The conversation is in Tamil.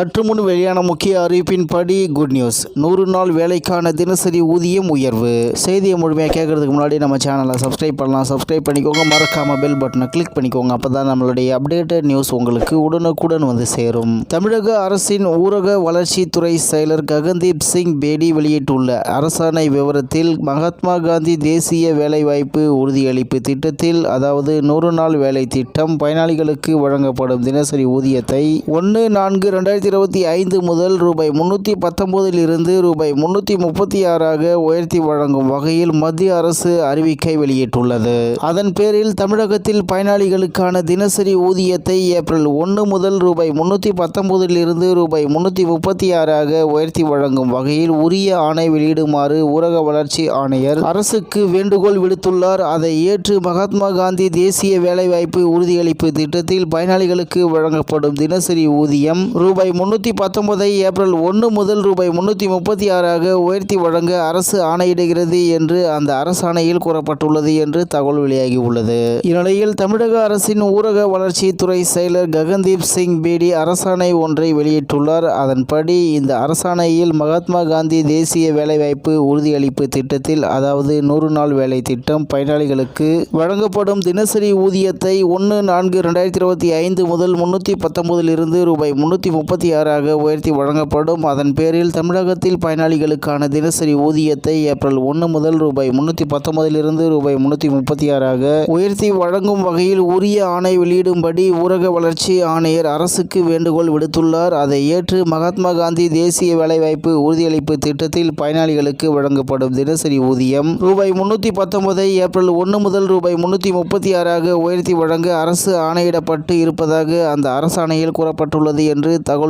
சற்று முன் வெளியான முக்கிய அறிவிப்பின்படி குட் நியூஸ் நூறு நாள் வேலைக்கான தினசரி ஊதியம் உயர்வு. செய்தியை முழுமையாக கேட்கறதுக்கு முன்னாடி நம்ம சேனலை சப்ஸ்கிரைப் பண்ணலாம். சப்ஸ்கிரைப் பண்ணிக்கோங்க. மறக்காம பெல் பட்டனை கிளிக் பண்ணிக்கோங்க. அப்போ தான் நம்மளுடைய அப்டேட்டட் நியூஸ் உங்களுக்கு உடனுக்குடன் வந்து சேரும். தமிழக அரசின் ஊரக வளர்ச்சித்துறை செயலர் ககன்தீப் சிங் பேடி வெளியிட்டுள்ள அரசாணை விவரத்தில் மகாத்மா காந்தி தேசிய வேலைவாய்ப்பு உறுதியளிப்பு திட்டத்தில் அதாவது நூறு நாள் வேலை திட்டம் பயனாளிகளுக்கு வழங்கப்படும் தினசரி ஊதியத்தை ஒன்று நான்கு ரெண்டாயிரத்தி இருபத்தி ஐந்து முதல் ரூபாய் முன்னூற்றி பத்தொம்போதிலிருந்து ரூபாய் முன்னூற்றி முப்பத்தி ஆறாக உயர்த்தி வழங்கும் வகையில் மத்திய அரசு அறிவிக்கை வெளியிட்டுள்ளது. அதன் பேரில் தமிழகத்தில் பயனாளிகளுக்கான தினசரி ஊதியத்தை ஏப்ரல் ஒன்று முதல் ரூபாய் முன்னூற்றி பத்தொம்போதிலிருந்து ரூபாய் முன்னூற்றி முப்பத்தி ஆறாக உயர்த்தி வழங்கும் வகையில் உரிய ஆணை வெளியிடுமாறு ஊரக வளர்ச்சி ஆணையர் அரசுக்கு வேண்டுகோள் விடுத்துள்ளார். அதை ஏற்று மகாத்மா காந்தி தேசிய வேலைவாய்ப்பு உறுதியளிப்பு திட்டத்தில் பயனாளிகளுக்கு வழங்கப்படும் தினசரி ஊதியம் ரூபாய் முன்னூற்றி பத்தொன்பதை ஏப்ரல் ஒன்று முதல் ரூபாய் முன்னூற்றி முப்பத்தி ஆறாக உயர்த்தி வழங்க அரசு ஆணையிடுகிறது என்று அந்த அரசாணையில் கூறப்பட்டுள்ளது என்று தகவல் வெளியாகியுள்ளது. இந்நிலையில் தமிழக அரசின் ஊரக வளர்ச்சித்துறை செயலர் ககன்தீப் சிங் பேடி அரசாணை ஒன்றை வெளியிட்டுள்ளார். அதன்படி இந்த அரசாணையில் மகாத்மா காந்தி தேசிய வேலைவாய்ப்பு உறுதியளிப்பு திட்டத்தில் அதாவது நூறு நாள் வேலை திட்டம் பயனாளிகளுக்கு வழங்கப்படும் தினசரி ஊதியத்தை ஒன்று நான்கு ரெண்டாயிரத்தி இருபத்தி ஐந்து முதல் முன்னூற்றி பத்தொன்பதிலிருந்து ரூபாய் முன்னூற்றி முப்பத்தி ஆறாக உயர்த்தி வழங்கப்படும். அதன் பேரில் தமிழகத்தில் பயனாளிகளுக்கான தினசரி ஊதியத்தை ஏப்ரல் ஒன்று முதல் ரூபாய் முன்னூற்றி பத்தொன்பதிலிருந்து ரூபாய் முன்னூற்றி முப்பத்தி ஆறாக உயர்த்தி வழங்கும் வகையில் உரிய ஆணை வெளியிடும்படி ஊரக வளர்ச்சி ஆணையர் அரசுக்கு வேண்டுகோள் விடுத்துள்ளார். அதை ஏற்று மகாத்மா காந்தி தேசிய வேலைவாய்ப்பு உறுதியளிப்பு திட்டத்தில் பயனாளிகளுக்கு வழங்கப்படும் தினசரி ஊதியம் ரூபாய் முன்னூற்றி பத்தொன்பதை ஏப்ரல் ஒன்று முதல் ரூபாய் முன்னூற்றி முப்பத்தி ஆறாக உயர்த்தி வழங்க அரசு ஆணையிடப்பட்டு இருப்பதாக அந்த அரசாணையில் கூறப்பட்டுள்ளது என்று தகவல்